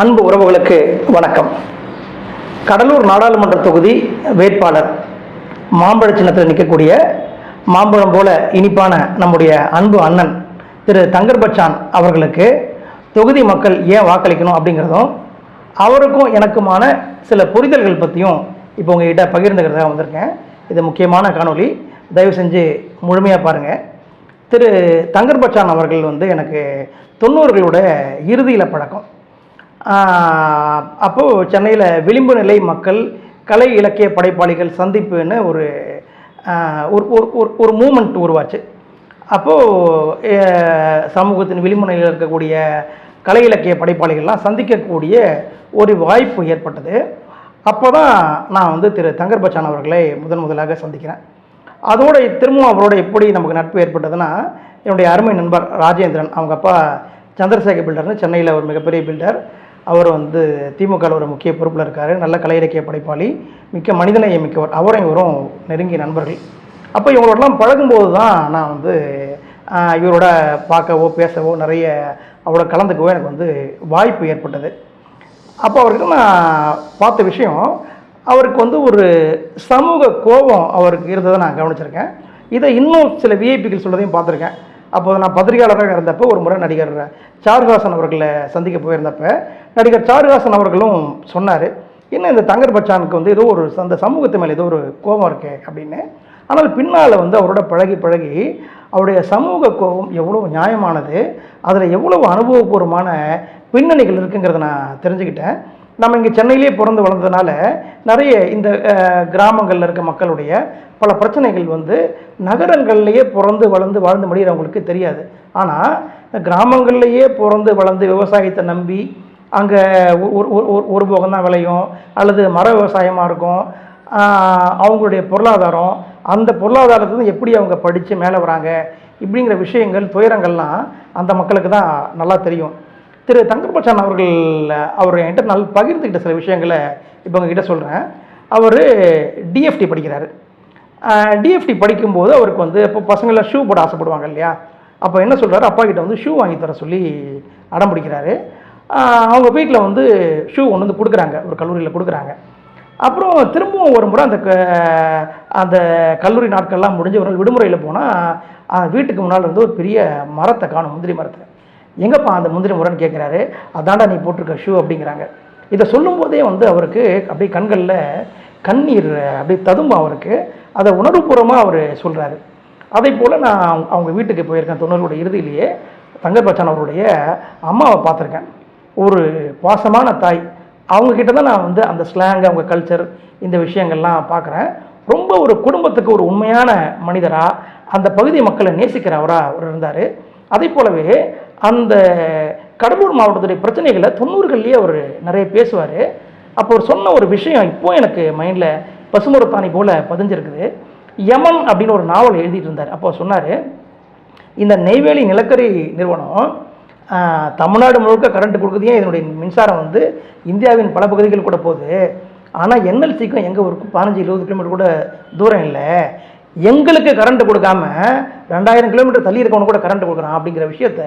அன்பு உறவுகளுக்கு வணக்கம். கடலூர் நாடாளுமன்ற தொகுதி வேட்பாளர் மாம்பழ சின்னத்தில் நிற்கக்கூடிய மாம்பழம் போல இனிப்பான நம்முடைய அன்பு அண்ணன் திரு தங்கர்பச்சான் அவர்களுக்கு தொகுதி மக்கள் ஏன் வாக்களிக்கணும் அப்படிங்கிறதும் அவருக்கும் எனக்குமான சில புரிதல்கள் பற்றியும் இப்போ உங்ககிட்ட பகிர்ந்துக்கிறதாக வந்திருக்கேன். இது முக்கியமான காணொளி. தயவு செஞ்சு முழுமையாக பாருங்கள் திரு தங்கர்பச்சான் அவர்கள் வந்து எனக்கு தொண்ணூறுகளோட இறுதியில் பழக்கம். அப்போது சென்னையில் விளிம்பு நிலை மக்கள் கலை இலக்கிய படைப்பாளிகள் சந்திப்புன்னு ஒரு ஒரு ஒரு ஒரு- ஒரு மூமெண்ட் உருவாச்சு. அப்போது சமூகத்தின் விளிம்பு நிலையில் இருக்கக்கூடிய கலை இலக்கிய படைப்பாளிகள்லாம் சந்திக்கக்கூடிய ஒரு வாய்ப்பு ஏற்பட்டது. அப்போ தான் நான் வந்து திரு தங்கர் பச்சான் அவர்களை முதன் முதலாக சந்திக்கிறேன். அதோட திரும்பவும் அவரோட எப்படி நமக்கு நட்பு ஏற்பட்டதுன்னா என்னுடைய அருமை நண்பர் ராஜேந்திரன் அவங்க அப்பா சந்திரசேகர் பில்டர்னு சென்னையில் ஒரு மிகப்பெரிய பில்டர். அவர் வந்து திமுகவில் ஒரு முக்கிய பொறுப்பில் இருக்கார். நல்ல கலை இலக்கிய படைப்பாளி மிக்க மனிதநேய மிக்கவர். அவரும் இவரும் நெருங்கிய நண்பர்கள். அப்போ இவங்களோடலாம் பழகும்போது தான் நான் வந்து இவரோட பார்க்கவோ பேசவோ நிறைய அவரோட கலந்துக்கவோ எனக்கு வந்து வாய்ப்பு ஏற்பட்டது. அப்போ அவருக்கு நான் பார்த்த விஷயம் அவருக்கு வந்து ஒரு சமூக கோபம் அவருக்கு இருந்ததை நான் கவனிச்சிருக்கேன். இதை இன்னும் சில விஐபிகள் சொல்கிறதையும் பார்த்துருக்கேன். அப்போது நான் பத்திரிகையாளராக இருந்தப்போ ஒரு முறை நடிகர் சாருஹாசன் அவர்களை சந்திக்க போயிருந்தப்ப நடிகர் சாருஹாசன் அவர்களும் சொன்னார் என்ன இந்த தங்கர் பச்சானுக்கு வந்து ஏதோ ஒரு அந்த சமூகத்து மேலே ஏதோ ஒரு கோபம் இருக்கே அப்படின்னு. ஆனால் பின்னால் வந்து அவரோட பழகி பழகி அவருடைய சமூக கோபம் எவ்வளோ நியாயமானது அதில் எவ்வளவு அனுபவபூர்வமான பின்னணிகள் இருக்குங்கிறத நான் தெரிஞ்சுக்கிட்டேன். நம்ம இங்கே சென்னையிலே பிறந்து வளர்ந்ததுனால நிறைய இந்த கிராமங்களில் இருக்க மக்களுடைய பல பிரச்சனைகள் வந்து நகரங்கள்லேயே பிறந்து வளர்ந்து வாழ்ந்து முடிகிறவங்களுக்கு தெரியாது. ஆனால் கிராமங்கள்லேயே பிறந்து வளர்ந்து விவசாயத்தை நம்பி அங்கே ஒரு ஒரு- ஒரு போகம் தான் விளையும். அல்லது மர விவசாயமாக இருக்கும். அவங்களுடைய பொருளாதாரம் அந்த பொருளாதாரத்துலேருந்து எப்படி அவங்க படித்து மேலே வராங்க இப்படிங்கிற விஷயங்கள் துயரங்கள்லாம் அந்த மக்களுக்கு தான் நல்லா தெரியும். திரு தங்கர்பச்சான் அவர்கள் அவர் என்கிட்ட நல்ல பகிர்ந்துக்கிட்ட சில விஷயங்களை இப்போ உங்ககிட்ட சொல்கிறேன் அவர் டிஎஃப்டி படிக்கிறார். டிஎஃப்டி படிக்கும்போது அவருக்கு வந்து இப்போ பசங்களாம் ஷூ போட ஆசைப்படுவாங்க இல்லையா? அப்போ என்ன சொல்கிறாரு அப்பா கிட்ட வந்து ஷூ வாங்கி தர சொல்லி அடம் பிடிக்கிறாரு. அவங்க வீட்டில் வந்து ஷூ ஒன்று வந்து கொடுக்குறாங்க. ஒரு கல்லூரியில் கொடுக்குறாங்க. அப்புறம் திரும்பவும் ஒரு முறை அந்த க- அந்த கல்லூரி நாட்கள்லாம் முடிஞ்ச ஒரு நாள் விடுமுறையில் போனால் வீட்டுக்கு முன்னால் இருந்து ஒரு பெரிய மரத்தை காணும் முந்திரி மரத்தை. எங்கப்பா அந்த முந்திரி முறைன்னு கேட்குறாரு அதாண்டா நீ போட்டிருக்க ஷூ அப்படிங்கிறாங்க. இதை சொல்லும்போதே வந்து அவருக்கு அப்படியே கண்களில் கண்ணீர் அப்படியே ததும்பு அவருக்கு. அதை உணர்வுபூர்வமாக அவர் சொல்கிறாரு அதே போல் நான் அவங்க- அவங்க வீட்டுக்கு போயிருக்கேன் தொண்ணூறுடைய இறுதியிலேயே. தங்கப்பச்சான் அவருடைய அம்மாவை பார்த்துருக்கேன். ஒரு பாசமான தாய். அவங்கக்கிட்ட தான் நான் வந்து அந்த ஸ்லாங் அவங்க கல்ச்சர் இந்த விஷயங்கள்லாம் பார்க்குறேன். ரொம்ப ஒரு குடும்பத்துக்கு ஒரு உண்மையான மனிதராக அந்த பகுதி மக்களை நேசிக்கிறவராக அவர் இருந்தார். அதே போலவே அந்த கடலூர் மாவட்டத்துடைய பிரச்சனைகளை தொண்ணூறுகள்லேயே அவர் நிறைய பேசுவார். அப்போ அவர் சொன்ன ஒரு விஷயம் இப்போ எனக்கு மைண்டில் பசுமரத்தாணி போல் பதிஞ்சிருக்குது. யமன் அப்படின்னு ஒரு நாவல் எழுதிட்டு இருந்தார். அப்போ சொன்னார் இந்த நெய்வேலி நிலக்கரி நிறுவனம் தமிழ்நாடு முழுக்க கரண்ட் ஏன் இதனுடைய மின்சாரம் வந்து இந்தியாவின் பல பகுதிகள் கூட போகுது? ஆனால் என்எல்சிக்கும் எங்கே ஊருக்கு பதினஞ்சு இருபது கிலோமீட்டர் கூட தூரம் இல்லை. எங்களுக்கு கரண்ட் கொடுக்காம ரெண்டாயிரம் கிலோமீட்டர் தள்ளி இருக்கவனு கூட கரண்ட் கொடுக்குறான். அப்படிங்கிற விஷயத்த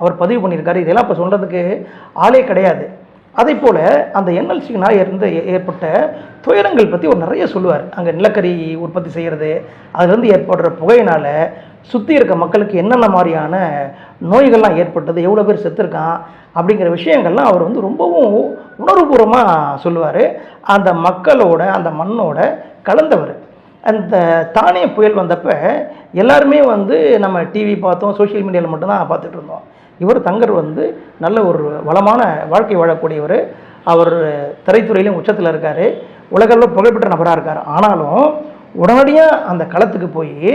அவர் பதிவு பண்ணியிருக்காரு. இதெல்லாம் இப்போ சொல்கிறதுக்கு ஆளே கிடையாது. அதே போல் அந்த என்எல்சினால் இருந்து ஏ- ஏற்பட்ட துயரங்கள் பற்றி ஒரு நிறைய சொல்லுவார். அங்கே நிலக்கரி உற்பத்தி செய்கிறது அதுலேருந்து ஏற்படுற புகையினால் சுற்றி இருக்க மக்களுக்கு என்னென்ன மாதிரியான நோய்கள்லாம் ஏற்பட்டது எவ்வளோ பேர் செத்துருக்கான் அப்படிங்கிற விஷயங்கள்லாம் அவர் வந்து ரொம்பவும் உணர்வுபூர்வமாக சொல்லுவார். அந்த மக்களோட அந்த மண்ணோட கலந்தவர். அந்த தானே புயல் வந்தப்போ எல்லாருமே வந்து நம்ம டிவி பார்த்தோம் சோஷியல் மீடியாவில் மட்டும்தான் பார்த்துட்டு இருந்தோம். இவர் தங்கர் வந்து நல்ல ஒரு வளமான வாழ்க்கை வாழக்கூடியவர். அவர் திரைத்துறையிலும் உச்சத்தில் இருக்கார். உலகளவில் புகழ்பெற்ற நபராக இருக்கார். ஆனாலும் உடனடியாக அந்த களத்துக்கு போய்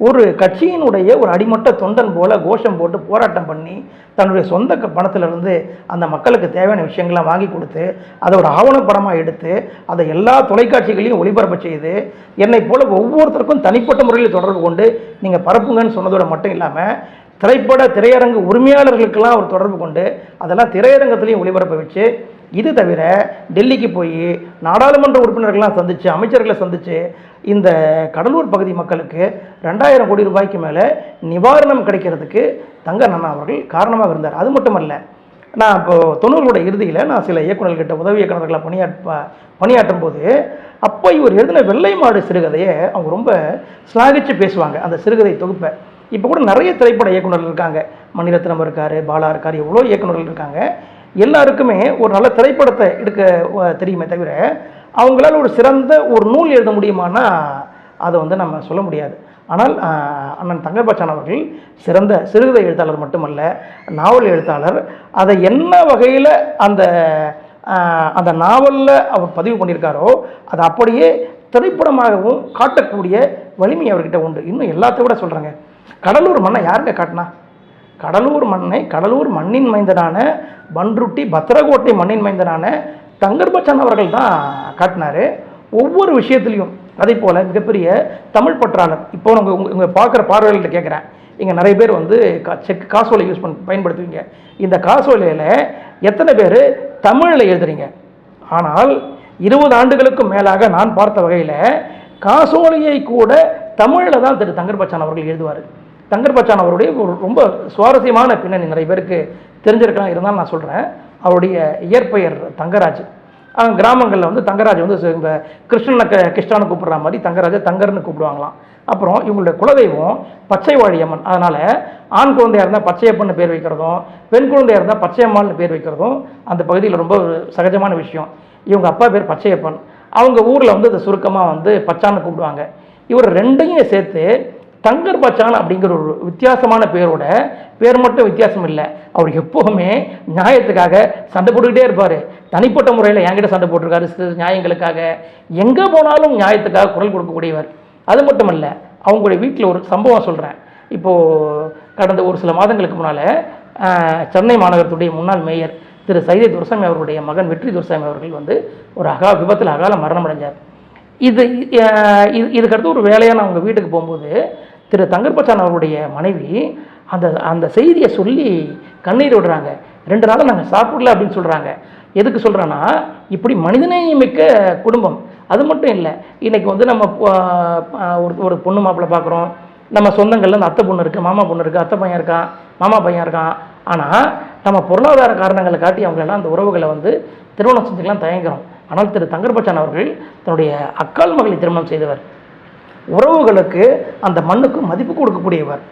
ஒரு கட்சியினுடைய ஒரு அடிமட்ட தொண்டன் போல கோஷம் போட்டு போராட்டம் பண்ணி தன்னுடைய சொந்த க- பணத்திலிருந்து அந்த மக்களுக்கு தேவையான விஷயங்கள்லாம் வாங்கி கொடுத்து அதை ஒரு ஆவணப்படமாக எடுத்து அதை எல்லா தொலைக்காட்சிகளையும் ஒளிபரப்பு செய்து என்னை போல ஒவ்வொருத்தருக்கும் தனிப்பட்ட முறையில் தொடர்பு கொண்டு நீங்கள் பரப்புங்கன்னு சொன்னதோட மட்டும் இல்லாமல் திரைப்பட திரையரங்கு உரிமையாளர்களுக்கெல்லாம் அவர் தொடர்பு கொண்டு அதெல்லாம் திரையரங்கத்துலேயும் ஒளிபரப்ப வச்சு இது தவிர டெல்லிக்கு போய் நாடாளுமன்ற உறுப்பினர்கள்லாம் சந்தித்து அமைச்சர்களை சந்தித்து இந்த கடலூர் பகுதி மக்களுக்கு ரெண்டாயிரம் கோடி ரூபாய்க்கு மேலே நிவாரணம் கிடைக்கிறதுக்கு தங்க அண்ணா அவர்கள் காரணமாக இருந்தார். அது மட்டுமல்ல நான் இப்போ தொண்ணூறுகளோட இறுதியில் நான் சில இயக்குநர்கிட்ட உதவி இயக்குநர்களை பணியாற்ப பணியாற்றும் போது அப்போ இவர் எழுதின வெள்ளை மாடு சிறுகதையை அவங்க ரொம்ப ஸ்லாகிச்சு பேசுவாங்க. அந்த சிறுகதை தொகுப்பை. இப்போ கூட நிறைய திரைப்பட இயக்குனர்கள் இருக்காங்க. மணிரத்னம் இருக்கார் பாலா இருக்கார் எவ்வளோ இயக்குனர்கள் இருக்காங்க. எல்லாருக்குமே ஒரு நல்ல திரைப்படத்தை எடுக்க தெரியுமே தவிர அவங்களால ஒரு சிறந்த ஒரு நூல் எழுத முடியுமானா அதை வந்து நம்ம சொல்ல முடியாது. ஆனால் அண்ணன் தங்கர்பச்சான் அவர்கள் சிறந்த சிறுகதை எழுத்தாளர் மட்டுமல்ல நாவல் எழுத்தாளர். அதை என்ன வகையில் அந்த அந்த நாவலில் அவர் பதிவு பண்ணியிருக்காரோ அதை அப்படியே திரைப்படமாகவும் காட்டக்கூடிய வலிமை அவர்கிட்ட உண்டு. இன்னும் எல்லாத்த விட சொல்கிறேங்க கடலூர் மண்ணை யாருங்க காட்டினா? கடலூர் மண்ணை கடலூர் மண்ணின் மைந்தனான பன்ருட்டி பத்திரகோட்டை மண்ணின் மைந்தனான தங்கர்பச்சான் அவர்கள் தான் காட்டினாரு. ஒவ்வொரு விஷயத்துலையும் அதே போல் மிகப்பெரிய தமிழ் பற்றாளர். இப்போ உங்கள் உங்கள் உங்கள் பார்க்குற பார்வையாளர்கிட்ட கேட்குறேன். இங்கே நிறைய பேர் வந்து கா செக் காசோலை யூஸ் பண்ண பயன்படுத்துவீங்க. இந்த காசோலையில் எத்தனை பேர் தமிழில் எழுதுறீங்க? ஆனால் இருபது ஆண்டுகளுக்கும் மேலாக நான் பார்த்த வகையில் காசோலையை கூட தமிழில் தான் திரு தங்கர்பச்சான் அவர்கள் எழுதுவார். தங்கர்பச்சான் அவருடைய ஒரு ரொம்ப சுவாரஸ்யமான பின்னணி நிறைய பேருக்கு தெரிஞ்சிருக்கலாம் இருந்தாலும் நான் சொல்கிறேன் அவருடைய இயற்பெயர் தங்கராஜ். அவன் கிராமங்களில் வந்து தங்கராஜ் வந்து இந்த கிருஷ்ணனை க கிருஷ்ணான்னு கூப்பிடுற மாதிரி தங்கராஜை தங்கர்னு கூப்பிடுவாங்களாம். அப்புறம் இவங்களுடைய குலதெய்வம் பச்சை வாழியம்மன் அதனால் ஆண் குழந்தையாக இருந்தால் பச்சையப்பன்னு பேர் வைக்கிறதும் பெண் குழந்தையாக இருந்தால் பச்சையம்மாள்னு பேர் வைக்கிறதும் அந்த பகுதியில் ரொம்ப ஒரு சகஜமான விஷயம். இவங்க அப்பா பேர் பச்சையப்பன். அவங்க ஊரில் வந்து இதை சுருக்கமாக வந்து பச்சான்னு கூப்பிடுவாங்க. இவர் ரெண்டையும் சேர்த்து தங்கர் பச்சான் அப்படிங்கிற ஒரு வித்தியாசமான பேரோட பேர் மட்டும் வித்தியாசம் இல்லை. அவர் எப்போவுமே நியாயத்துக்காக சண்டை போட்டுக்கிட்டே இருப்பார். தனிப்பட்ட முறையில் என்கிட்ட சண்டை போட்டிருக்காரு சிறு நியாயங்களுக்காக. எங்கே போனாலும் நியாயத்துக்காக குரல் கொடுக்கக்கூடியவர். அது மட்டும் இல்லை அவங்களுடைய வீட்டில் ஒரு சம்பவம் சொல்கிறேன் இப்போது கடந்த ஒரு சில மாதங்களுக்கு முன்னால் சென்னை மாநகரத்துடைய முன்னாள் மேயர் திரு சைதை துரசாமி அவருடைய மகன் வெற்றி துரசாமி அவர்கள் வந்து ஒரு அகா விபத்தில் அகால மரணம் அடைஞ்சார். இது இதுக்கடுத்து ஒரு வேலையாக நான் அவங்க வீட்டுக்கு போகும்போது திரு தங்கர்பச்சான் அவருடைய மனைவி அந்த அந்த செய்தியை சொல்லி கண்ணீர் விடுறாங்க. ரெண்டு நாளாக நாங்கள் சாப்பிடல அப்படின்னு சொல்கிறாங்க எதுக்கு சொல்கிறேன்னா இப்படி மனிதநேயமிக்க குடும்பம். அது மட்டும் இல்லை இன்றைக்கி வந்து நம்ம ஒரு ஒரு பொண்ணு மாப்பிள்ளை பார்க்குறோம் நம்ம சொந்தங்களில் அந்த அத்தை பொண்ணு இருக்குது மாமா பொண்ணு இருக்குது அத்தை பையன் இருக்கான் மாமா பையன் இருக்கான். ஆனால் நம்ம பொருளாதார காரணங்களை காட்டி அவங்களெல்லாம் அந்த உறவுகளை வந்து திருமணம் செஞ்சுக்கலாம் தயங்குறோம். ஆனால் திரு தங்கர்பச்சான் அவர்கள் தன்னுடைய அக்கால் மகளை திருமணம் செய்தவர். உறவுகளுக்கு அந்த மண்ணுக்கு மதிப்பு கொடுக்கக்கூடியவர்.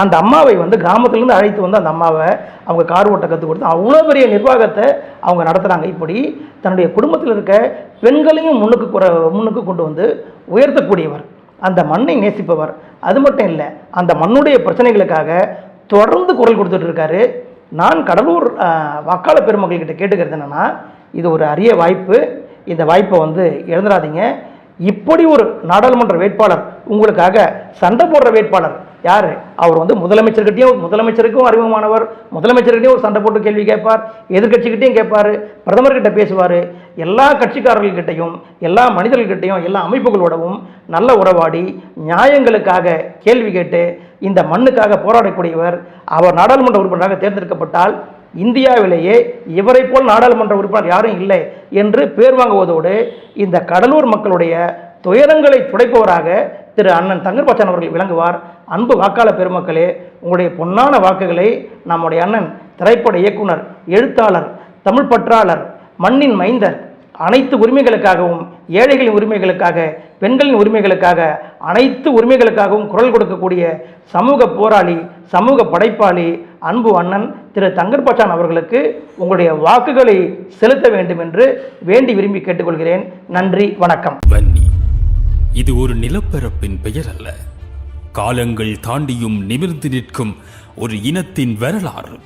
அந்த அம்மாவை வந்து கிராமத்திலேருந்து அழைத்து வந்து அந்த அம்மாவை அவங்க கார் ஓட்ட கற்றுக் கொடுத்து அவ்வளோ பெரிய நிர்வாகத்தை அவங்க நடத்துகிறாங்க இப்படி தன்னுடைய குடும்பத்தில் இருக்க பெண்களையும் முன்னுக்கு முன்னுக்கு கொண்டு வந்து உயர்த்தக்கூடியவர். அந்த மண்ணை நேசிப்பவர். அது மட்டும் இல்லை அந்த மண்ணுடைய பிரச்சனைகளுக்காக தொடர்ந்து குரல் கொடுத்துட்டு இருக்காரு. நான் கடலூர் வக்கால பெருமக்கள்கிட்ட கேட்டுக்கிறது என்னென்னா இது ஒரு அரிய வாய்ப்பு. இந்த வாய்ப்பை வந்து இழந்துடாதீங்க இப்படி ஒரு நாடாளுமன்ற வேட்பாளர் உங்களுக்காக சண்டை போடுற வேட்பாளர் யார்? அவர் வந்து முதலமைச்சர்கிட்டையும் முதலமைச்சருக்கும் அறிமுகமானவர். முதலமைச்சர்கிட்டையும் ஒரு சண்டை போட்டு கேள்வி கேட்பார். எதிர்கட்சிக்கிட்டையும் கேட்பார். பிரதமர்கிட்ட பேசுவார். எல்லா கட்சிக்காரர்கள்கிட்டையும் எல்லா மனிதர்கள்கிட்டையும் எல்லா அமைப்புகளோடவும் நல்ல உறவாடி நியாயங்களுக்காக கேள்வி கேட்டு இந்த மண்ணுக்காக போராடக்கூடியவர் அவர் நாடாளுமன்ற உறுப்பினராக தேர்ந்தெடுக்கப்பட்டால் இந்தியாவிலேயே இவரை போல் நாடாளுமன்ற உறுப்பினர் யாரும் இல்லை என்று பேர் வாங்குவதோடு இந்த கடலூர் மக்களுடைய துயரங்களை துடைப்பவராக திரு அண்ணன் தங்கர்பச்சான் அவர்கள் விளங்குவார். அன்பு வாக்காளர் பெருமக்களே உங்களுடைய பொன்னான வாக்குகளை நம்முடைய அண்ணன் திரைப்பட இயக்குனர் எழுத்தாளர் தமிழ் பற்றாளர் மண்ணின் மைந்தர் அனைத்து உரிமைகளுக்காகவும் ஏழைகளின் உரிமைகளுக்காக பெண்களின் உரிமைகளுக்காக அனைத்து உரிமைகளுக்காகவும் குரல் கொடுக்கக்கூடிய சமூக போராளி சமூக படைப்பாளி அன்பு அண்ணன் திரு தங்கர்பச்சான் அவர்களுக்கு உங்களுடைய வாக்குகளை செலுத்த வேண்டும் என்று வேண்டி விரும்பி கேட்டுக்கொள்கிறேன். நன்றி வணக்கம். வன்னி இது ஒரு நிலப்பரப்பின் பெயர் அல்ல. காலங்கள் தாண்டியும் நிமிர்ந்து நிற்கும் ஒரு இனத்தின் வரலாறு.